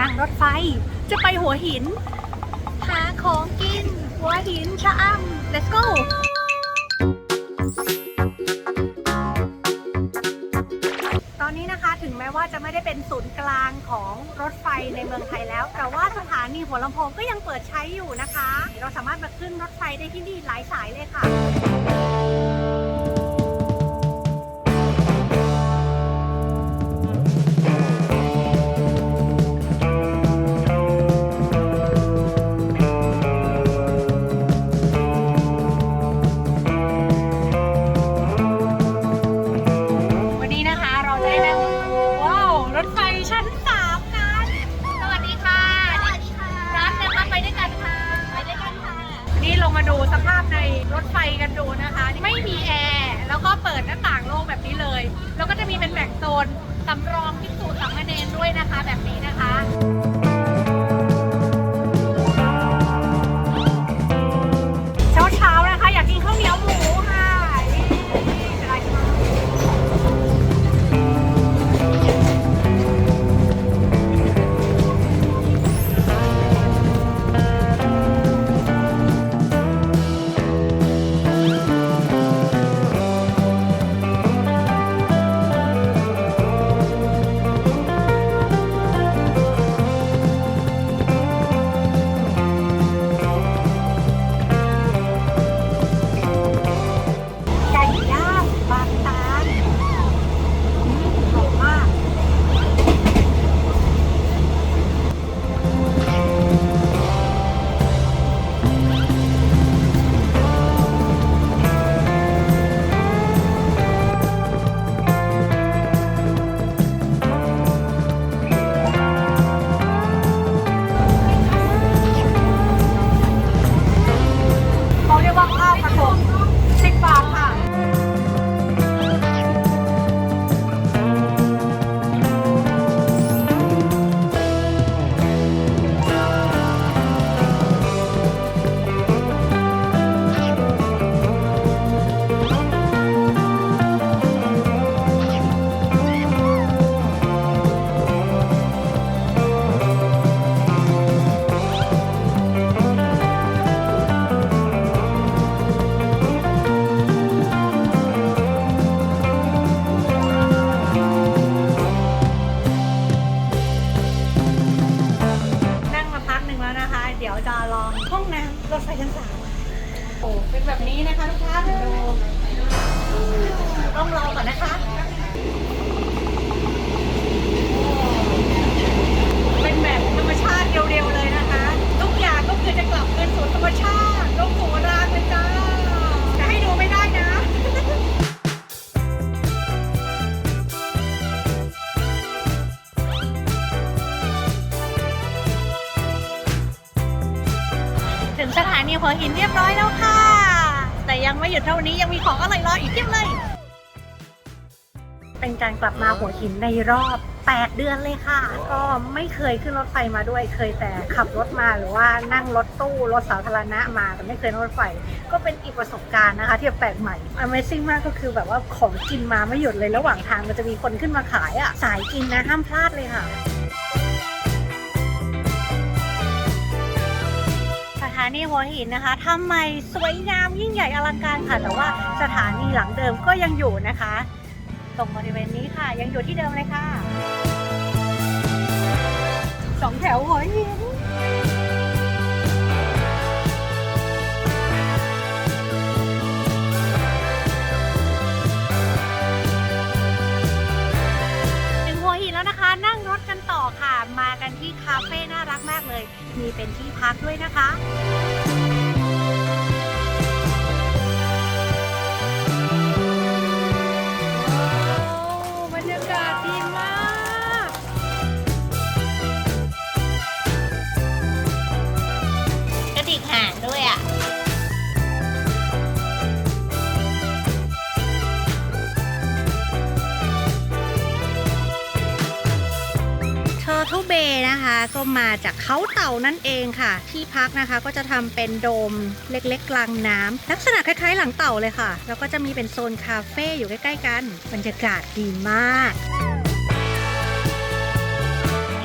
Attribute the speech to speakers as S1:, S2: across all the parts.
S1: นั่งรถไฟ จะไปหัวหิน หาของกิน หัวหินชะอำ let's go ตอนนี้นะคะถึงแม้ว่าจะไม่ได้เป็นศูนย์กลางของรถไฟในเมืองไทยแล้ว แต่ว่าสถานีหัวลำโพงก็ยังเปิดใช้อยู่นะคะ เราสามารถมาขึ้นรถไฟได้ที่นี่หลายสายเลยค่ะ ต้องรอก่อนนะคะเป็นแบบธรรมชาติเรียวๆเลยนะคะ ทุกอย่างก็คือจะกลับคืนสู่ธรรมชาติลงสู่รางเลยจ้าจะให้ดูไม่ได้นะถึงสถานีหัวหินเรียบร้อยแล้วค่ะ แต่ยังไม่หยุดเท่านี้ยังมีของอร่อยรออีกเพียบเลย เป็นการกลับมาหัวหินในรอบ 8 เดือนเลยค่ะ ก็ไม่เคยขึ้นรถไฟมาด้วย เคยแต่ขับรถมาหรือว่านั่งรถตู้รถสาธารณะมาแต่ไม่เคยนั่งรถไฟ ก็เป็นอีกประสบการณ์นะคะที่แปลกใหม่ Amazing มากก็คือแบบว่าของกินมาไม่หยุดเลยระหว่างทางมันจะมีคนขึ้นมาขายอะสายกินนะห้ามพลาดเลยค่ะสถานีหัวหินนะคะทำไมสวยงามยิ่งใหญ่อลังการค่ะ แต่ว่าสถานีหลังเดิมก็ยังอยู่นะคะ ตรงบริเวณนี้ค่ะ ยังอยู่ที่เดิมเลยค่ะ สองแถวหัวหินถึงหัวหินแล้วนะคะนั่งรถกันต่อค่ะ มากันที่คาเฟ่น่ารักมากเลย มีเป็นที่พักด้วยนะคะ มาจากเขาเต่านั่นเองค่ะ ที่พักนะคะก็จะทำเป็นโดมเล็กๆ กลางน้ำลักษณะคล้ายๆ หลังเต่าเลยค่ะ แล้วก็จะมีเป็นโซนคาเฟ่อยู่ใกล้ๆกันบรรยากาศดีมาก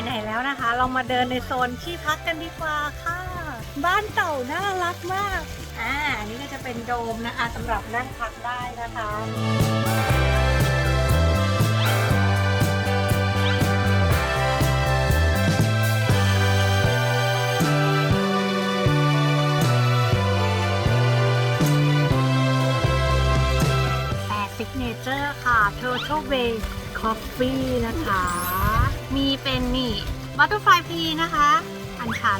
S1: ไหนๆแล้วนะคะเราเรามาเดินในโซนที่พักกันดีกว่าค่ะ บ้านเต่าน่ารักมากอ่าอันนี้ก็จะเป็นโดมนะคะสำหรับนั่งพักได้นะคะ ร์ค่ะ Turtle Bay Coffee นะคะ มีเป็นนี่บัตเตอร์ฟลายพีนะคะ อันชัน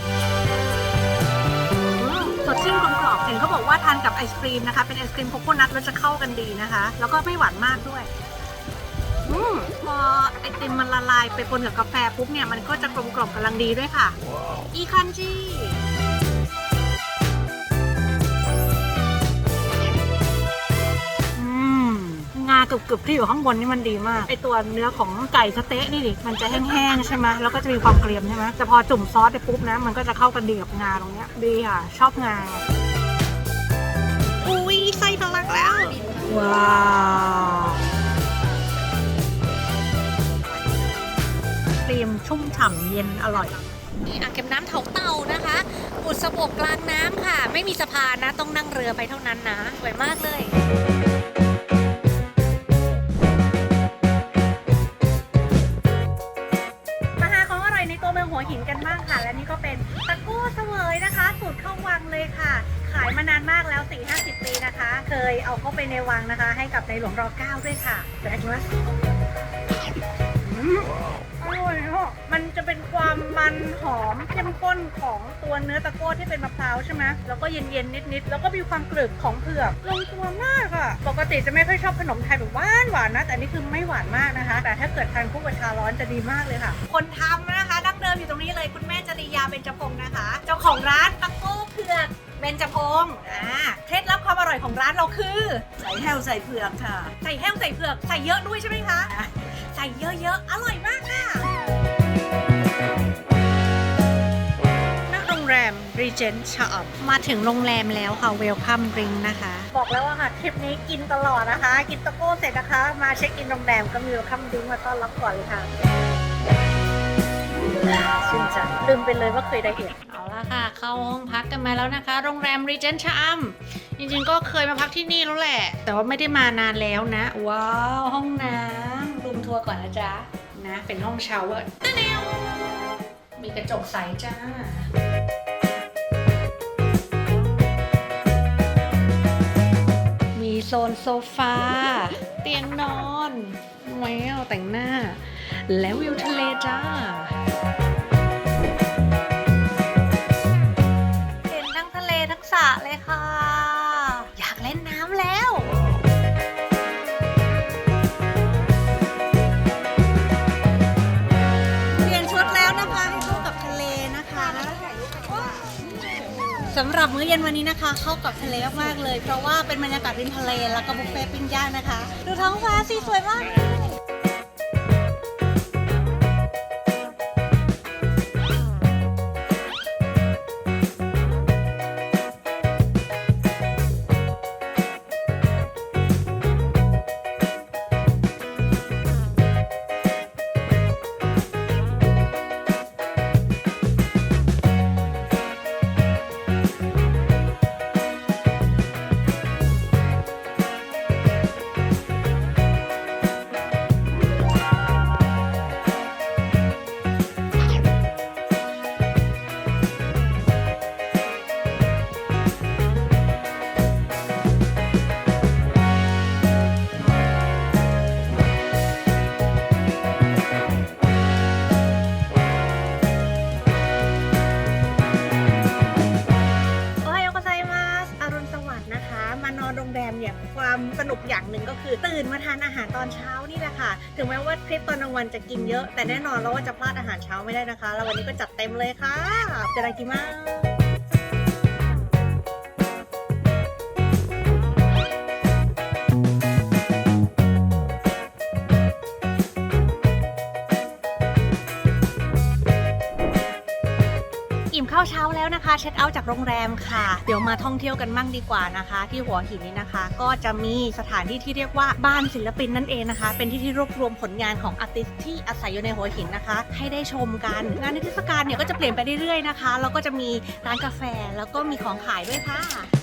S1: สดชื่นกลมกล่อมเห็นเขาบอกว่าทานกับไอศครีมนะคะ เป็นไอศครีมโคโคนัทแล้วจะเข้ากันดีนะคะ แล้วก็ไม่หวานมากด้วยอพอไอติมมันละลายไปปนกับกาแฟปุ๊บเนี่ย มันก็จะกลมกล่อมกำลังดีด้วยค่ะ อีคันจี กรึบๆที่อยู่ข้างบนนี่มันดีมากไอตัวเนื้อของไก่สะเต๊ะนี่ดิมันจะแห้งๆใช่ไหมแล้วก็จะมีความเกรียมใช่ไหมแต่พอจุ่มซอสไปปุ๊บนะมันก็จะเข้ากันดีกับงาตรงเนี้ยดีค่ะ ชอบงาอุ้ยไส้ทะลักแล้ว ว้าวครีมชุ่มฉ่ำเย็นอร่อยนี่อ่างเก็บน้ำเถาเต่านะคะบุษบกกลางน้ำค่ะ ไม่มีสะพานนะ ต้องนั่งเรือไปเท่านั้นนะสวยมากเลยานานมากแล้ว 4-50 ปีนะคะ เคยเอาเข้าไปในวังนะคะ ให้กับในหลวงรอเก้าด้วยค่ะแต่อันนี้อร่อยอะมันจะเป็นความมันหอมเข้มข้นของตัวเนื้อตะโก้ที่เป็นมะพร้าวใช่ไหมแล้วก็เย็นๆนิดๆ แล้วก็มีความกรึบของเผือกลงตัวมากอะ ปกติจะไม่ค่อยชอบขนมไทยแบบหวานหวานนะ แต่นนี่คือไม่หวานมากนะคะ แต่ถ้าเกิดทานคู่กับชาร้อนจะดีมากเลยค่ะ คนทำนะคะ ดั้งเดิมอยู่ตรงนี้เลยคุณแม่จริยาเบญจพงศ์นะคะ เจ้าของร้านตะโก้เผือก เบญจพงศ์อ่าเคล็ดลับความอร่อยของร้านเราคือ
S2: ใส่แห้วใส่เผือกค่ะ
S1: ใส่แห้วใส่เผือก ใส่เยอะด้วยใช่ไหมคะ ใส่เยอะๆ อร่อยมากค่ะณโรงแรม Regent ชะอมมาถึงโรงแรมแล้วค่ะ Welcome Drink นะคะ บอกแล้วว่าค่ะทริปนี้กินตลอดนะคะ กินตะโก้เสร็จนะคะ มาเช็คอินโรงแรมก็มี Welcome Drink มาต้อนรับก่อนเลยค่ะ ชื่นใจลืมไปเลยว่าเคยไดเอทเอาละค่ะ เข้าห้องพักกันมาแล้วนะคะ โรงแรม Regent ชะอำจริงๆก็เคยมาพักที่นี่แล้วแหละ แต่ว่าไม่ได้มานานแล้วนะ ว้าว ห้องน้ำรูมทัวร์ก่อนนะจ๊ะ นะ เป็นห้องชาวเวอร์มีกระจกใสจ้ามีโซนโซฟา เตียงนอนแมวแต่งหน้า และวิวทะเลจ้า สำหรับมื้อเย็นวันนี้นะคะ เข้ากับทะเลมากๆเลย เพราะว่าเป็นบรรยากาศริมทะเลแล้วก็บุฟเฟ่ต์ปิ้งย่างนะคะ ดูท้องฟ้าสิสวยมากเลย หนึ่งก็คือ ตื่นมาทานอาหารตอนเช้านี่แหละค่ะ ถึงแม้ว่าทริปตอนกลางวันจะกินเยอะ แต่แน่นอนแล้วว่าจะพลาดอาหารเช้าไม่ได้นะคะ แล้ววันนี้ก็จัดเต็มเลยค่ะจะได้กินมา กอิ่มข้าเช้าแล้วนะคะเช็คเอาท์จากโรงแรมค่ะ เดี๋ยวมาท่องเที่ยวกันมั่งดีกว่านะคะ ที่หัวหินนี้นะคะ ก็จะมีสถานที่ที่เรียกว่าบ้านศิลปินนั่นเองนะคะ เป็นที่ที่รวบรวมผลงานของอาร์ติสที่อาศัยอยู่ในหัวหินนะคะ ให้ได้ชมกันงานนเทศกาลเนี่ยก็จะเปลี่ยนไปเรื่อยๆนะคะแล้วก็จะมีร้านกาแฟแล้วก็มีของขายด้วยค่ะ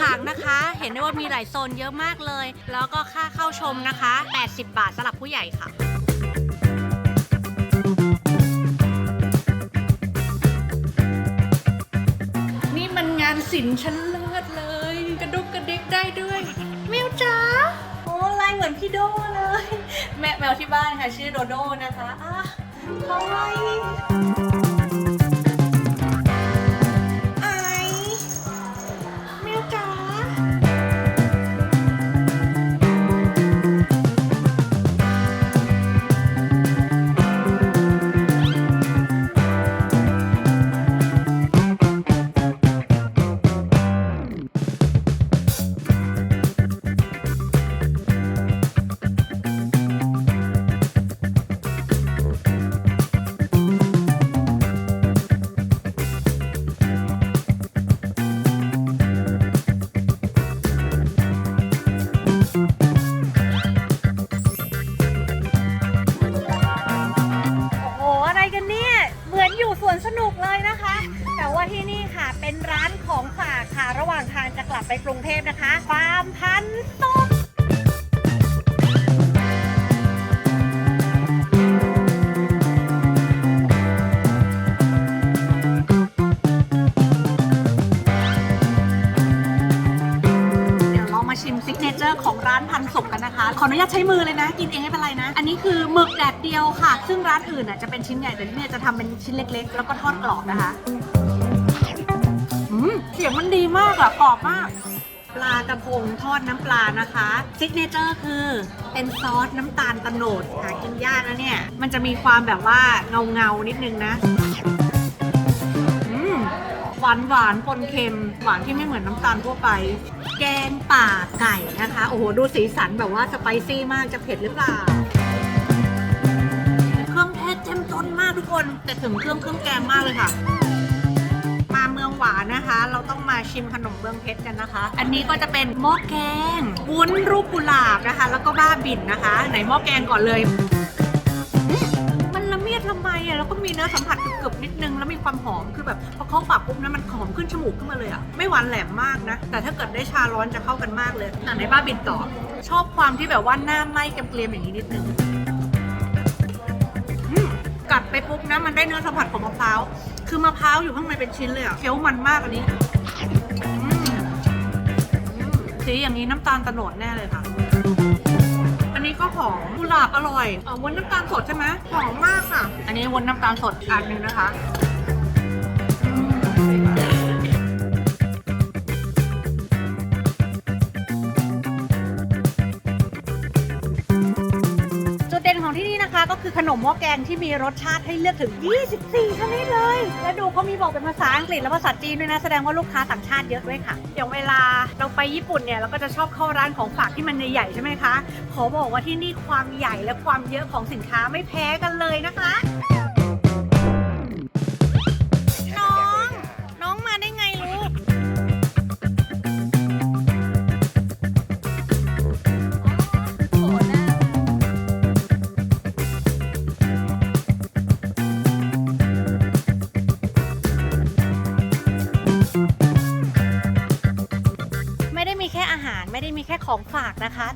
S1: ผังนะคะ เห็นได้ว่ามีหลายโซนเยอะมากเลย แล้วก็ค่าเข้าชมนะคะ 80 บาทสำหรับผู้ใหญ่ค่ะนี่มันงานศิลป์ชั้นเลิศเลย กระดุกกระดิกได้ด้วยมิวจ๋าโอ้ลายเหมือนพี่โดเลย แม่แมวที่บ้านค่ะ ชื่อโดโดนะคะอะทำไมไอ ออนุญาตใช้มือเลยนะ กินเองไม่เป็นไรนะ อันนี้คือหมึกแดดเดียวค่ะ ซึ่งร้านอื่นอะจะเป็นชิ้นใหญ่แต่ที่เนี่ยจะทำเป็นชิ้นเล็ก ๆ แล้วก็ทอดกรอบนะคะอืมเสียงมันดีมากอะกรอบมาก ปลากระพงทอดน้ำปลานะคะซิกเนเจอร์คือเป็นซอสน้ำตาลตะโนดหากินยากนะเนี่ย มันจะมีความแบบว่าเงาเงาๆนิดนึงนะ หวานหวานปนเค็ม หวานที่ไม่เหมือนน้ำตาลทั่วไป แกงป่าไก่นะคะ โอ้โห ดูสีสันแบบว่าสไปซี่มากจะเผ็ดหรือเปล่า เครื่องเทศเจ้มจนมากทุกคน แต่ถึงเครื่องเครื่องแกงมากเลยค่ะ มาเมืองหวานนะคะ เราต้องมาชิมขนมเบื้องเพชรกันนะคะ อันนี้ก็จะเป็นหม้อแกงวุ้นรูปกุหลาบนะคะ แล้วก็บ้าบิ่นนะคะ ไหนหม้อแกงก่อนเลย มันละเมียดละไมอะแล้วก็มีเนื้อสัมผัสกรึบๆนิดนึงแล้วมีความหอมคือแบบพอเข้าปากปุ๊บนะมันหอมขึ้นจมูกขึ้นมาเลยอะไม่หวานแหลมมากนะ แต่ถ้าเกิดได้ชาร้อนจะเข้ากันมากเลยอะในบ้าบินต่อ ชอบความที่แบบว่าหน้าไหม้เกรียมๆอย่างนี้นิดนึงกัดไปปุ๊บนะมันได้เนื้อสัมผัสของมะพร้าวคือมะพร้าวอยู่ข้างในเป็นชิ้นเลยอะเคี้ยวมันมากอันนี้สีอย่างนี้น้ำตาลตะโนดแน่เลยค่ะ นนี้ก็หอมกุหลาบอร่อยเออวนน้ำตาลสดใช่ไหมหอมมากค่ะ อันนี้วนน้ำตาลสดอันหนึงนะคะ ก็คือขนมหม้อแกงที่มีรสชาติให้เลือกถึง 24 ชนิดเลย และดูเขามีบอกเป็นภาษาอังกฤษและภาษาจีนด้วยนะ แสดงว่าลูกค้าต่างชาติเยอะด้วยค่ะอย่างเวลาเราไปญี่ปุ่นเนี่ยเราก็จะชอบเข้าร้านของฝากที่มันใหญ่ใช่ไหมคะ ขอบอกว่าที่นี่ความใหญ่และความเยอะของสินค้าไม่แพ้กันเลยนะคะ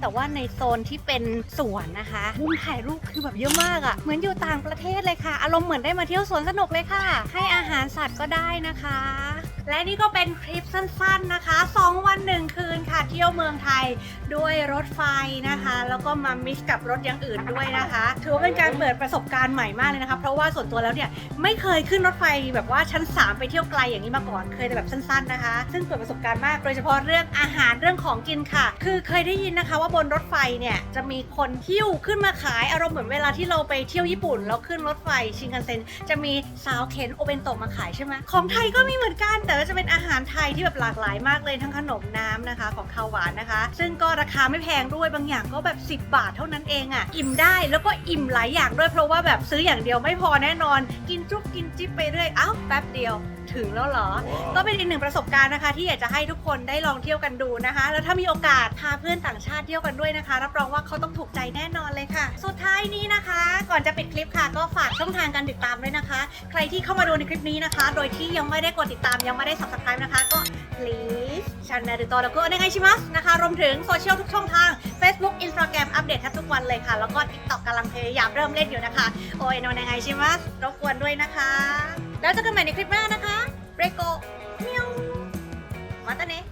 S1: แต่ว่าในโซนที่เป็นสวนนะคะมุมถ่ายรูปคือแบบเยอะมากอะ่ะ เหมือนอยู่ต่างประเทศเลยค่ะ อารมณ์เหมือนได้มาเที่ยวสวนสนุกเลยค่ะ ให้อาหารสัตว์ก็ได้นะคะ และนี่ก็เป็นคลิปสั้นๆนะคะ 2 วัน 1 คืนค่ะ เที่ยวเมืองไทยด้วยรถไฟนะคะ แล้วก็มามิกกับรถอย่างอื่นด้วยนะคะ ถือว่าเป็นการเปิดประสบการณ์ใหม่มากเลยนะคะ เพราะว่าส่วนตัวแล้วเนี่ยไม่เคยขึ้นรถไฟแบบว่าชั้น 3 ไปเที่ยวไกลอย่างนี้มาก่อน เคยแต่แบบสั้นๆนะคะ ซึ่งเปิดประสบการณ์มาก โดยเฉพาะเรื่องอาหารเรื่องของกินค่ะ คือเคยได้ยินนะคะว่าบนรถไฟเนี่ยจะมีคนหิ้วขึ้นมาขายอารมณ์เหมือนเวลาที่เราไปเที่ยวญี่ปุ่นแล้วขึ้นรถไฟชินคันเซ็นจะมีสาวเข็นโอเบนโตะมาขายใช่ไหมของไทยก็มีเหมือนกันแต่แล้วจะเป็นอาหารไทยที่แบบหลากหลายมากเลยทั้งขนมน้ำนะคะ ของคาวหวานนะคะ ซึ่งก็ราคาไม่แพงด้วยบางอย่างก็แบบ 10 บาทเท่านั้นเองอะ่ะอิ่มได้แล้วก็อิ่มหลายอย่างด้วยเพราะว่าแบบซื้ออย่างเดียวไม่พอแน่นอน กินจุ๊บกินจิ๊บไปเรื่อยอ้าวแป๊บเดียว ถึงแล้วเหรอ ก็เป็นอีกหนึ่งประสบการณ์นะคะ ที่อยากจะให้ทุกคนได้ลองเที่ยวกันดูนะคะ แล้วถ้ามีโอกาสพาเพื่อนต่างชาติเที่ยวกันด้วยนะคะ รับรองว่าเขาต้องถูกใจแน่นอนเลยค่ะ สุดท้ายนี้นะคะ ก่อนจะปิดคลิปค่ะ ก็ฝากช่องทางการติดตามด้วยนะคะ ใครที่เข้ามาดูในคลิปนี้นะคะ โดยที่ยังไม่ได้กดติดตามยังไม่ได้ subscribe นะคะก็ please ช n แนลติโตแล้วก็ในไงชิมัสนะคะ รวมถึงโซเชียลทุกช่องทาง Facebook Instagram อัปเดตแทบทุกวันเลยค่ะ แล้วก็ TikTok กำลังพยายามเริ่มเล่นอยู่นะคะ โอ้ยโนในไงชิมัสรบกวนด้วยนะคะ แล้วเจอกันใหม่ในคลิปหน้านะคะเรโกเมียวมาตาเนะ